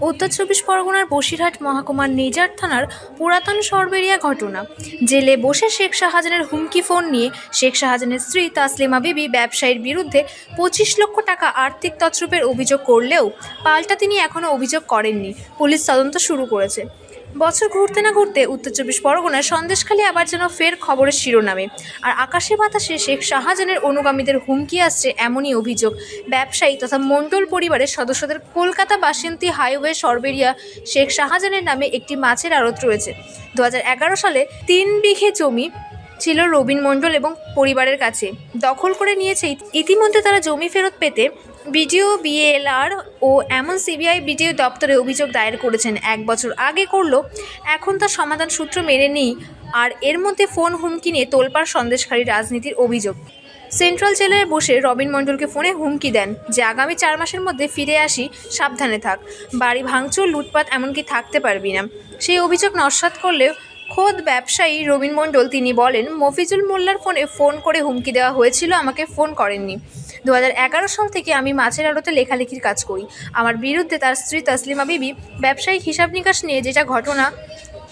উত্তর চব্বিশ পরগনার বসিরহাট মহকুমার নেজার থানার পুরাতন সরবেরিয়া ঘটনা। জেলে বসে শেখ শাহজাহানের হুমকি ফোন নিয়ে শেখ শাহজাহানের স্ত্রী তাসলিমা বিবি ব্যবসায়ীর বিরুদ্ধে পঁচিশ লক্ষ টাকা আর্থিক তছরূপের অভিযোগ করলেও পাল্টা তিনি এখনও অভিযোগ করেননি। পুলিশ তদন্ত শুরু করেছে। বছর ঘুরতে না ঘুরতে উত্তর চব্বিশ পরগনার সন্দেশখালী আবার যেন ফের খবরের শিরোনামে। আর আকাশে বাতাসে শেখ শাহজাহানের অনুগামীদের হুমকি আসছে এমনই অভিযোগ। ব্যবসায়ী তথা মণ্ডল পরিবারের সদস্যদের কলকাতা বাসন্তী হাইওয়ে সরবেরিয়া শেখ শাহজাহানের নামে একটি মাছের আড়ত রয়েছে। দু হাজার এগারো সালে তিন বিঘে জমি ছিল রবিন মণ্ডল এবং পরিবারের কাছে। দখল করে নিয়েছে ইতিমধ্যে তারা জমি ফেরত পেতে বিডিও, বিএলআর ও এমন সিবিআই বিডিও দপ্তরে অভিযোগ দায়ের করেছেন। এক বছর আগে করল, এখন তার সমাধান সূত্র মেনে নেই আর এর মধ্যে ফোন হুমকি নিয়ে তোলপাড় সন্দেশকারী রাজনীতির অভিযোগ। সেন্ট্রাল জেলায় বসে রবিন মণ্ডলকে ফোনে হুমকি দেন যে আগামী চার মাসের মধ্যে ফিরে আসি, সাবধানে থাক। বাড়ি ভাঙচুর, লুটপাট এমনকি থাকতে পারবি না। সেই অভিযোগ নস্বাত করলেও খোদ ব্যবসায়ী রবিন মণ্ডল, তিনি বলেন, মফিজুল মোল্লার ফোনে ফোন করে হুমকি দেওয়া হয়েছিল, আমাকে ফোন করেননি। দু হাজার এগারো সাল থেকে আমি মাছের আড়তে লেখালেখির কাজ করি। আমার বিরুদ্ধে তার স্ত্রী তাসলিমা বিবি ব্যবসায়িক হিসাব নিকাশ নিয়ে যেটা ঘটনা,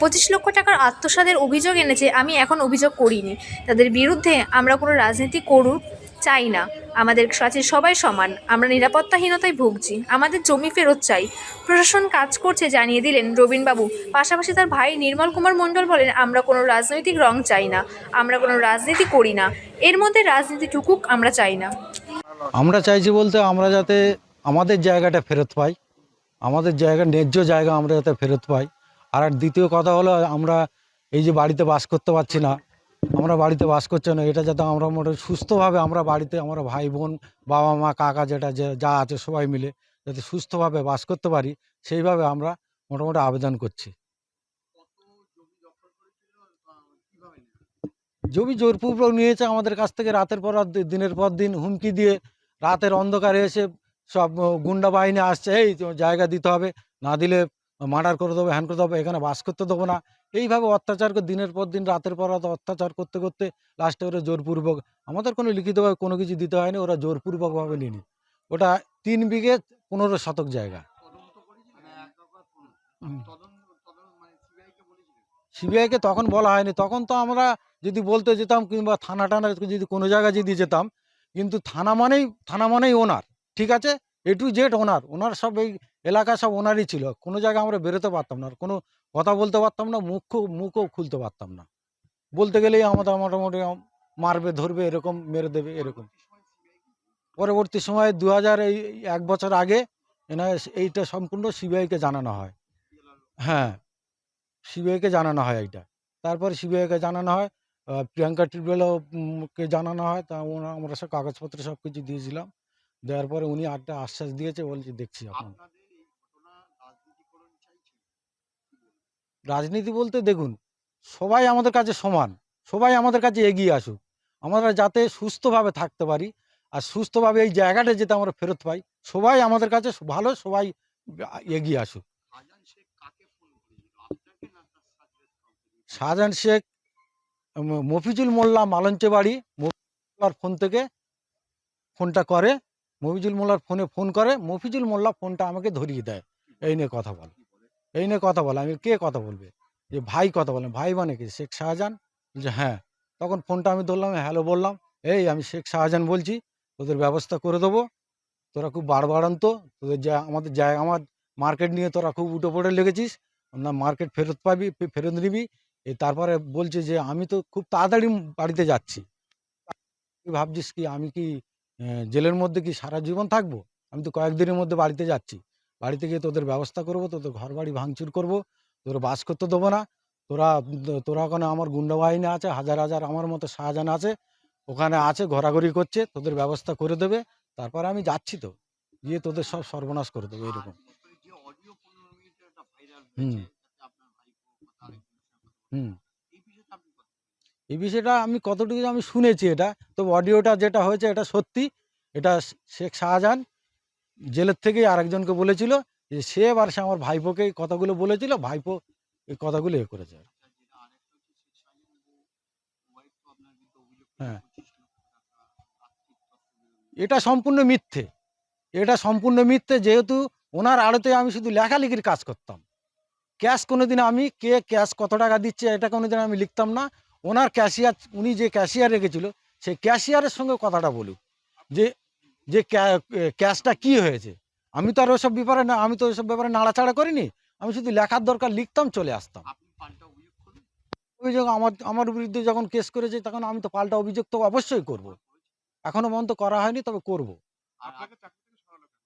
পঁচিশ লক্ষ টাকার আত্মসাদের অভিযোগ এনেছে, আমি এখন অভিযোগ করিনি। তাদের বিরুদ্ধে আমরা কোনো রাজনীতি করুক, চাই না। আমাদের কাছে সবাই সমান, আমরা নিরাপত্তাহীনতায় ভুগছি, আমাদের জমি ফেরত চাই। প্রশাসন কাজ করছে জানিয়ে দিলেন রবীনবাবু। পাশাপাশি তার ভাই নির্মল কুমার মণ্ডল বলেন, আমরা কোনো রাজনৈতিক রং চাই না, আমরা কোনো রাজনীতি করি না, এর মধ্যে রাজনীতি ঠুকুক আমরা চাই না। আমরা চাইছি বলতে আমরা যাতে আমাদের জায়গাটা ফেরত পাই, আমাদের জায়গা, ন্যায্য জায়গা আমরা যাতে ফেরত পাই। আর দ্বিতীয় কথা হলো, আমরা এই যে বাড়িতে বাস করতে পারছি না, আমরা বাড়িতে বাস করছি না, এটা যাতে আমরা মোটামুটি সুস্থভাবে আমরা বাড়িতে আমরা ভাই বোন, বাবা মা, কাকা যেটা যা আছে সবাই মিলে যাতে সুস্থভাবে বাস করতে পারি, সেইভাবে আমরা মোটামুটি আবেদন করছি। জমি জোরপূর্বক নিয়েছে আমাদের কাছ থেকে রাতের পর দিনের পর দিন হুমকি দিয়ে রাতের অন্ধকারে এসে সব গুন্ডা বাহিনী আসছে এই জায়গা দিতে হবে না দিলে মার্ডার করে দেবো হ্যান করে দেবো এখানে বাস করতে দেবো না। এইভাবে অত্যাচার করে দিনের পর দিন রাতের পর রাত অত্যাচার করতে করতে লাস্টে ওরা জোরপূর্বক আমাদের কোনো লিখিতভাবে কোনো কিছু দিতে হয়নি ওরা জোরপূর্বকভাবে নিনি ওটা তিন বিঘে পনেরো শতক জায়গা। সিবিআইকে তখন বলা হয়নি তখন তো আমরা যদি বলতে যেতাম কিংবা থানা টানা যদি কোনো জায়গায় যদি যেতাম, কিন্তু থানা মানেই থানা মানেই ওনার ঠিক আছে? এ টু জেড ওনার ওনার সব এই এলাকা সব ওনারই ছিল। কোনো জায়গায় আমরা বেরোতে পারতাম না কোনো কথা বলতে পারতাম না, মুখ মুখও খুলতে পারতাম না। বলতে গেলেই আমাদের মোটামুটি মারবে, ধরবে, এরকম মেরে দেবে, এরকম। পরবর্তী সময়ে দু হাজার এই, এক বছর আগে এনা এইটা সম্পূর্ণ সিবিআইকে জানানো হয়। হ্যাঁ সিবিআইকে জানানো হয় এইটা। তারপরে সিবিআইকে জানানো হয় প্রিয়াঙ্কা টিউবওয়েলও কে জানানো হয় তা আমরা সব কাগজপত্র সব কিছু দিয়েছিলাম। দেওয়ার পরে উনি একটা আশ্বাস দিয়েছে বলছে দেখছি এখন। রাজনীতি বলতে দেখুন সবাই আমাদের কাছে সমান সবাই আমাদের কাছে এগিয়ে আসুক। আমরা যাতে সুস্থভাবে থাকতে পারি আর সুস্থভাবে এই জায়গাটা যেতে আমরা ফেরত পাই সবাই আমাদের কাছে ভালো সবাই এগিয়ে আসুক। শাহজাহান শেখ মফিজুল মোল্লা মালঞ্চে বাড়ি মোল্লার ফোন থেকে ফোনটা করে, মফিজুল মোল্লার ফোনে ফোন করে, মফিজুল মোল্লা ফোনটা আমাকে ধরিয়ে দেয়। এই নিয়ে কথা বল। এই নিয়ে কথা বলে। আমি কে কথা বলবে? যে ভাই কথা বলেন ভাই মানে কি? শেখ শাহজাহান? বলছে হ্যাঁ। তখন ফোনটা আমি ধরলাম, হ্যালো, বললাম, এই আমি শেখ শাহজাহান বলছি। তোদের ব্যবস্থা করে দেবো। তোরা খুব বাড়বাড়ান্ত তোদের যা, আমাদের জায়গা আমার মার্কেট নিয়ে তোরা খুব উঠে পড়ে লেগেছিস। না মার্কেট ফেরত পাবি ফেরত নিবি। এই তারপরে বলছে যে আমি তো খুব তাড়াতাড়ি বাড়িতে যাচ্ছি। তুই ভাবছিস কি আমি কি জেলের মধ্যে কি সারা জীবন থাকব? আমি তো কয়েকদিনের মধ্যে বাড়িতে যাচ্ছি। বাড়িতে গিয়ে তোদের ব্যবস্থা করব তোদের ঘর বাড়ি ভাঙচুর করব তোরা বাস করতে দেবো না। তোরা তোরা ওখানে আমার গুন্ডা বাহিনী আছে হাজার হাজার আমার মতো শাহজাহান আছে ওখানে আছে ঘোরাঘুরি করছে তোদের ব্যবস্থা করে দেবে। তারপরে আমি যাচ্ছি তো। গিয়ে তোদের সব সর্বনাশ করে দেবো এরকম। হুম। হুম। এই বিষয়টা আমি কতটুকু আমি শুনেছি এটা তো অডিওটা যেটা হয়েছে এটা সত্যি। এটা শেখ শাহজাহান জেলের থেকেই আরেকজনকে বলেছিল যে সে এবার সে আমার ভাইপোকে এই কথাগুলো বলেছিল ভাইপো এই কথাগুলো এ করেছে। হ্যাঁ। এটা সম্পূর্ণ মিথ্যে। এটা সম্পূর্ণ মিথ্যে যেহেতু ওনার আড়তে আমি শুধু লেখালেখির কাজ করতাম। ক্যাশ কোনোদিন আমি কে ক্যাশ কত টাকা দিচ্ছে এটা কোনোদিন আমি লিখতাম না। ওনার ক্যাশিয়ার উনি যে ক্যাশিয়ার রেখেছিল সেই ক্যাশিয়ারের সঙ্গে কথাটা বলুক। যে যে ক্যাশটা কি হয়েছে? আমি তো আর ওসব ব্যাপারে না আমি তো ওইসব ব্যাপারে নাড়াচাড়া করিনি। আমি শুধু লেখার দরকার লিখতাম চলে আসতাম। অভিযোগ আমার আমার বিরুদ্ধে যখন কেস করেছে তখন আমি তো পাল্টা অভিযোগ তো অবশ্যই করব। এখনও পর্যন্ত করা হয়নি তবে করব আর আপনাকে চাকরি থেকে সরালো কেন?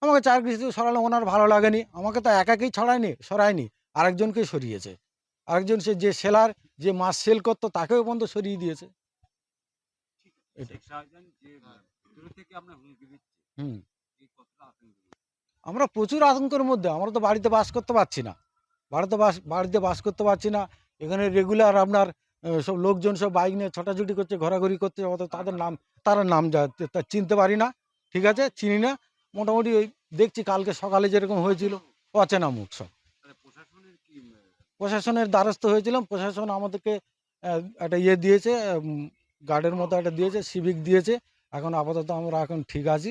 আমাকে চার কিছু সরালো ওনার ভালো লাগেনি। আমাকে তো একাকেই ছড়ায়নি সরায়নি। আরেকজনকেই সরিয়েছে। আরেকজন সে যে সেলার যে মাছ সেল করতো তাকেও বন্ধ সরিয়ে দিয়েছে। হুম। আমরা প্রচুর আতঙ্কের মধ্যে আমরা তো বাড়িতে বাস করতে পারছি না। বাড়িতে বাস বাড়িতে বাস করতে পারছি না। এখানে রেগুলার আপনার সব লোকজন সব বাইক নিয়ে ছোটাছুটি করছে ঘোরাঘুরি করছে অত তাদের নাম তারা নাম যা- চিনতে পারি না। ঠিক আছে? চিনি না। মোটামুটি ওই দেখছি কালকে সকালে যেরকম হয়েছিল অচেনা মুখ সব। প্রশাসনের দ্বারস্থ হয়েছিলাম প্রশাসন আমাদেরকে একটা ইয়ে দিয়েছে গার্ডের মতো একটা দিয়েছে সিভিক দিয়েছে এখন আপাতত আমরা এখন ঠিক আছি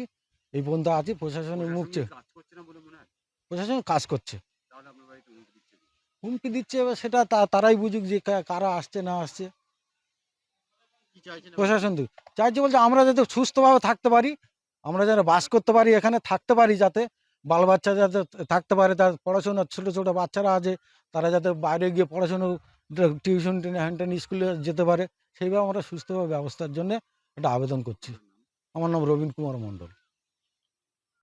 এই পর্যন্ত আছি প্রশাসনের মুখ প্রশাসন কাজ করছে হুমকি দিচ্ছে এবার সেটা তারাই বুঝুক যে কারা আসছে না আসছে। প্রশাসন দিক চাইছে বলছে আমরা যাতে সুস্থভাবে থাকতে পারি আমরা যারা বাস করতে পারি, এখানে থাকতে পারি যাতে বাল বাচ্চা যাতে থাকতে পারে, তার পড়াশোনা ছোটো ছোটো বাচ্চারা আছে, তারা যাতে বাইরে গিয়ে পড়াশুনো, টিউশন টেন টেন স্কুলে যেতে পারে, সেইভাবে আমরা সুস্থভাবে ব্যবস্থার জন্য একটা আবেদন করছি। আমার নাম রবীন কুমার মণ্ডল।